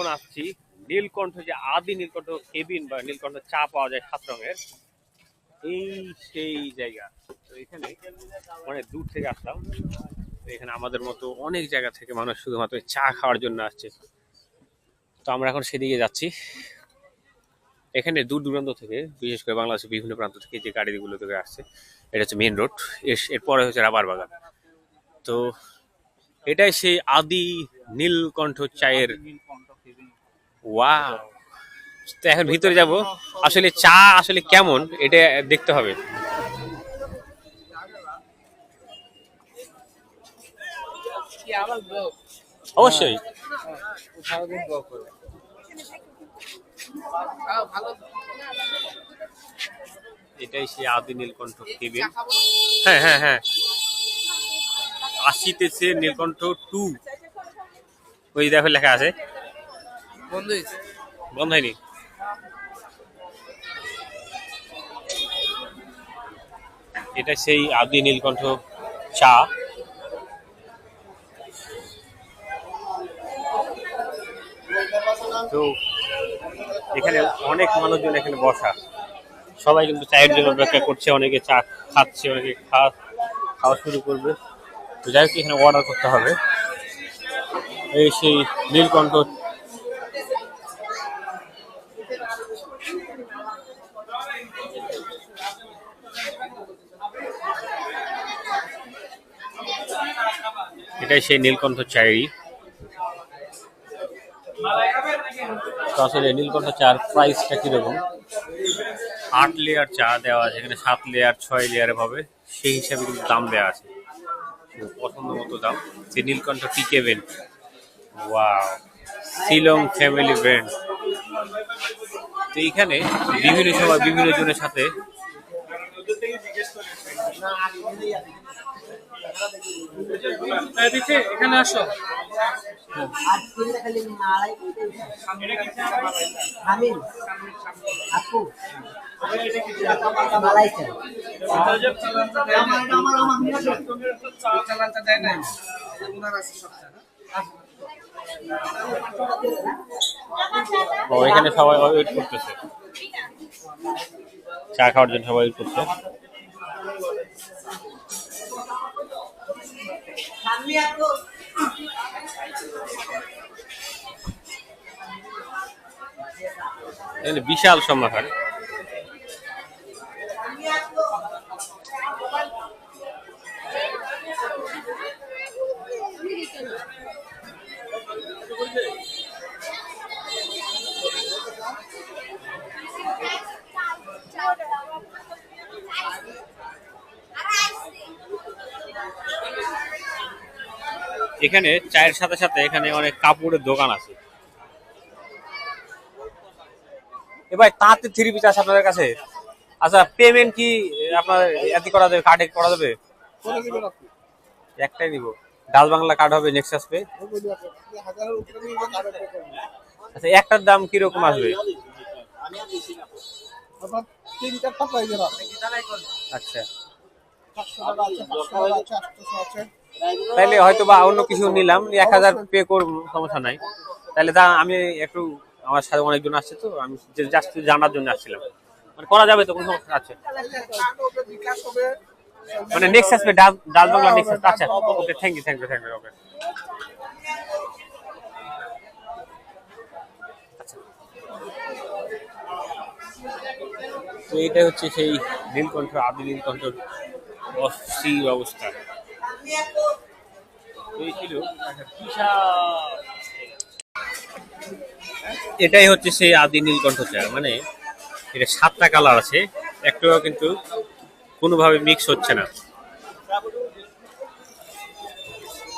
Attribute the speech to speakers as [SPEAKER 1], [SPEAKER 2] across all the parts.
[SPEAKER 1] এখন আসছি নীলকণ্ঠ, যে আদি নীলকণ্ঠ, কেবিন বা নীলকণ্ঠ চা পাওয়া যায় সাত রঙের। এই সেই জায়গা। তো এখানে অনেক দূর থেকে আসলাম। এখানে আমাদের মতো অনেক জায়গা থেকে মানুষ শুধুমাত্র চা খাওয়ার জন্য আসছে। তো আমরা এখন সেদিকে যাচ্ছি। এখানে দূর দূরান্ত থেকে, বিশেষ করে বাংলাদেশের বিভিন্ন প্রান্ত থেকে যে গাড়িগুলো থেকে আসছে, এটা হচ্ছে মেন রোড। এরপরে হচ্ছে রাবার বাগান। তো এটাই সেই আদি নীলকণ্ঠ চায়ের ওয়া তো এখন ভিতরে যাব। আসলে চা আসলে কেমন এটা দেখতে হবে। অবশ্যই।
[SPEAKER 2] ভালো।
[SPEAKER 1] এটাই সেই আদি নীলকণ্ঠ কেবিন হ্যাঁ হ্যাঁ হ্যাঁ। আসিতেছে নীলকণ্ঠ টু ওই দেখো লেখা আছে।
[SPEAKER 2] বন্ধ হয়েছে?
[SPEAKER 1] বন্ধ হয়নি। এটা সেই আদি নীলকণ্ঠ চা। তো এখানে অনেক মানুষজন এখানে বসা। সবাই কিন্তু চায়ের জন্য অপেক্ষা করছে, অনেকে চা খাচ্ছে, অনেকে খাওয়া খাওয়া শুরু করবে। তো যাই হোক, এখানে অর্ডার করতে হবে। এই সেই নীলকণ্ঠ এটাই সেই নীলকণ্ঠ চায়েরই তো আসলে নীলকণ্ঠ চার প্রাইসটা কীরকম? আট লেয়ার চা দেওয়া আছে, এখানে সাত লেয়ার ছয় লেয়ারে পাবে সেই হিসাবে কিন্তু দাম দেওয়া আছে। পছন্দ মতো দাম। যে Nilkantha tea cabin wow Shillong family brand তো এইখানে বিভিন্ন সময় বিভিন্ন জনের সাথে হ্যাঁ,
[SPEAKER 2] এখানে আসো।
[SPEAKER 1] এখানে সবাই ওয়েট করতেছে। চা খাওয়ার জন্য সবাই ওয়েট করছে। আমি বিশাল সমাহার এখানে চায়ের সাথে সাথে এখানে অনেক কাপড়ের দোকান আছে। এ ভাই, তাঁতে থ্রি পিস আছে আপনাদের কাছে? আচ্ছা পেমেন্ট কি আপনার এত করা যাবে কার্ডে করা যাবে? একটাই নিব। ডাল বাংলা কার্ড হবে
[SPEAKER 2] নেক্সট করবেন।
[SPEAKER 1] আচ্ছা একটার দাম কীরকম আসবে? আচ্ছা। তাইলে হয়তো বা অন্য কিছু নিলাম এক হাজার পে করব সমস্যা নাই। তাহলে তা আমি একটু আমার সাথে অনেকজন আসছে তো আমি জাস্ট জানার জন্য আসছিলাম। মানে করা যাবে তো কোনো সমস্যা আছে? মানে নেক্সট আসবে ডাল ডাল বাংলা নেক্সট আচ্ছা okay thank you thank you thank you okay তো এইটা হচ্ছে সেই নীলকণ্ঠ আদি নীলকণ্ঠ অস্থির অবস্থা। এটাই হচ্ছে সেই আদি নীলকণ্ঠ চা মানে এটা সাতটা কালার আছে, একটাও কিন্তু কোনোভাবে মিক্স হচ্ছে না।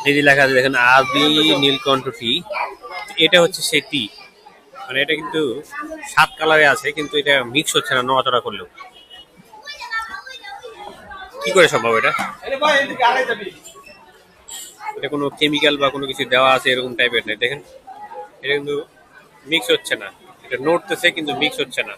[SPEAKER 1] এই যে লেখা আছে, দেখেন, আদি নীলকণ্ঠ টি এটা হচ্ছে সেই টি। মানে এটা কিন্তু সাত কালারে আছে, কিন্তু এটা মিক্স হচ্ছে না, নড়াচড়া করলেও। কি করে সম্ভব এটা? এটা কোনো কেমিক্যাল বা কোনো কিছু দেওয়া আছে এরকম টাইপের নেই দেখেন, এটা কিন্তু মিক্স হচ্ছে না। এটা নড়তেছে, কিন্তু মিক্স হচ্ছে না।